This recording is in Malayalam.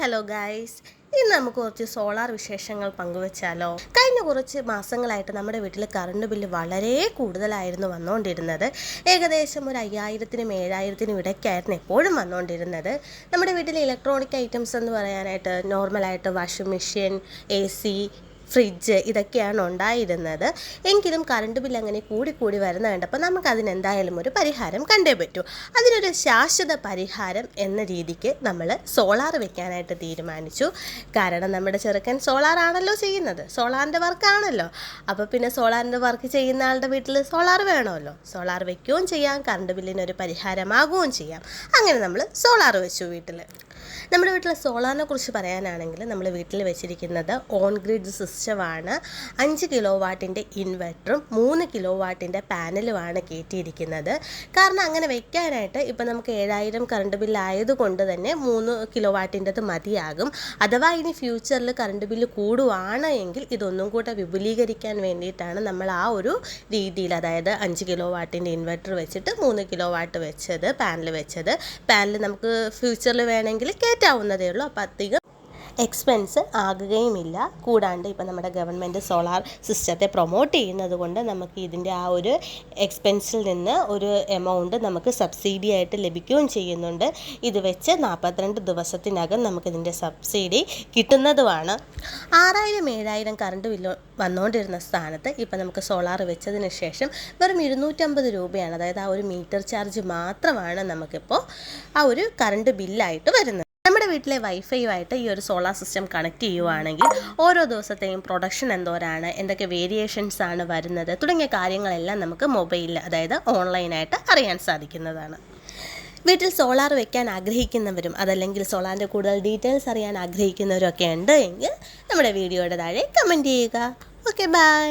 ഹലോ ഗായ്സ് ഇന്ന് നമുക്ക് കുറച്ച് സോളാർ വിശേഷങ്ങൾ പങ്കുവെച്ചാലോ? കഴിഞ്ഞ കുറച്ച് മാസങ്ങളായിട്ട് നമ്മുടെ വീട്ടിൽ കറണ്ട് ബില്ല് വളരെ കൂടുതലായിരുന്നു വന്നുകൊണ്ടിരുന്നത് ഏകദേശം ഒരു അയ്യായിരത്തിനും ഏഴായിരത്തിനും ഇടയ്ക്കായിരുന്നു എപ്പോഴും വന്നുകൊണ്ടിരുന്നത് നമ്മുടെ വീട്ടിൽ ഇലക്ട്രോണിക് ഐറ്റംസ് എന്ന് പറയാനായിട്ട് നോർമലായിട്ട് washing machine A C fridge ഇതൊക്കെയാണ് ഉണ്ടായിരുന്നത്. എങ്കിലും കറണ്ട് ബില്ല് അങ്ങനെ കൂടി കൂടി വരുന്ന കണ്ടപ്പോൾ നമുക്ക് അതിനെന്തായാലും ഒരു പരിഹാരം കണ്ടേ പറ്റൂ. അതിനൊരു ശാശ്വത പരിഹാരം എന്ന രീതിക്ക് നമ്മൾ സോളാർ വെക്കാനായിട്ട് തീരുമാനിച്ചു. കാരണം നമ്മുടെ ചെറുക്കൻ സോളാറാണല്ലോ ചെയ്യുന്നത്. സോളാറിന്റെ വർക്കാണല്ലോ അപ്പോൾ പിന്നെ സോളാറിന്റെ വർക്ക് ചെയ്യുന്ന ആളുടെ വീട്ടിൽ സോളാർ വേണമല്ലോ. സോളാർ വെക്കുകയും ചെയ്യാം കറണ്ട് ബില്ലിനൊരു പരിഹാരമാകുകയും ചെയ്യാം. അങ്ങനെ നമ്മൾ സോളാർ വെച്ചു വീട്ടിൽ നമ്മുടെ വീട്ടിലെ സോളാറിനെ കുറിച്ച് പറയാനാണെങ്കിൽ നമ്മൾ വീട്ടിൽ വെച്ചിരിക്കുന്നത് ഓൺ ഗ്രിഡ് സിസ്റ്റമാണ്. അഞ്ച് കിലോ വാട്ടിന്റെ ഇൻവെർട്ടറും മൂന്ന് കിലോ വാട്ടിന്റെ പാനലുമാണ് കയറ്റിയിരിക്കുന്നത്. കാരണം അങ്ങനെ വെക്കാനായിട്ട് ഇപ്പം നമുക്ക് ഏഴായിരം കറണ്ട് ബില്ല് ആയതുകൊണ്ട് തന്നെ മൂന്ന് കിലോ വാട്ടിന്റെത് മതിയാകും. അഥവാ ഇനി ഫ്യൂച്ചറിൽ കറണ്ട് ബില്ല് കൂടുവാണ് എങ്കിൽ ഇതൊന്നും കൂടെ വിപുലീകരിക്കാൻ വേണ്ടിയിട്ടാണ് നമ്മൾ ആ ഒരു രീതിയിൽ അതായത് അഞ്ച് കിലോ വാട്ടിന്റെ ഇൻവെർട്ടർ വെച്ചിട്ട് മൂന്ന് കിലോ വാട്ട് വെച്ചത് പാനൽ വെച്ചത്. പാനൽ നമുക്ക് ഫ്യൂച്ചറിൽ വേണമെങ്കിൽ കയറ്റാവുന്നതേ ഉള്ളൂ. അപ്പോൾ അധികം എക്സ്പെൻസ് ആകുകയുമില്ല. കൂടാണ്ട് ഇപ്പം നമ്മുടെ ഗവൺമെന്റ് സോളാർ സിസ്റ്റത്തെ പ്രൊമോട്ട് ചെയ്യുന്നത് കൊണ്ട് നമുക്ക് ഇതിന്റെ ആ ഒരു എക്സ്പെൻസിൽ നിന്ന് ഒരു എമൗണ്ട് നമുക്ക് സബ്സിഡി ആയിട്ട് ലഭിക്കുകയും ചെയ്യുന്നുണ്ട്. ഇത് വെച്ച് നാൽപ്പത്തിരണ്ട് ദിവസത്തിനകം നമുക്കിതിന്റെ സബ്സിഡി കിട്ടുന്നതുമാണ്. ആറായിരം ഏഴായിരം കറണ്ട് ബില്ല് വന്നുകൊണ്ടിരുന്ന സ്ഥാനത്ത് ഇപ്പം നമുക്ക് സോളാർ വെച്ചതിന് ശേഷം വെറും ഇരുന്നൂറ്റമ്പത് രൂപയാണ്. അതായത് ആ ഒരു മീറ്റർ ചാർജ് മാത്രമാണ് നമുക്കിപ്പോൾ ആ ഒരു കറണ്ട് ബില്ലായിട്ട് വരുന്നത്. വീട്ടിലെ വൈഫൈയുമായിട്ട് ഈ ഒരു സോളാർ സിസ്റ്റം കണക്ട് ചെയ്യുവാണെങ്കിൽ ഓരോ ദിവസത്തെയും പ്രൊഡക്ഷൻ എന്തോരാണ് എന്തൊക്കെ വേരിയേഷൻസ് ആണ് വരുന്നത് തുടങ്ങിയ കാര്യങ്ങളെല്ലാം നമുക്ക് മൊബൈലിൽ അതായത് ഓൺലൈനായിട്ട് അറിയാൻ സാധിക്കുന്നതാണ്. വീട്ടിൽ സോളാർ വെക്കാൻ ആഗ്രഹിക്കുന്നവരും അതല്ലെങ്കിൽ സോളാറിന്റെ കൂടുതൽ ഡീറ്റെയിൽസ് അറിയാൻ ആഗ്രഹിക്കുന്നവരും ഒക്കെ ഉണ്ട് എങ്കിൽ നമ്മുടെ വീഡിയോയുടെ താഴെ കമന്റ് ചെയ്യുക. Okay bye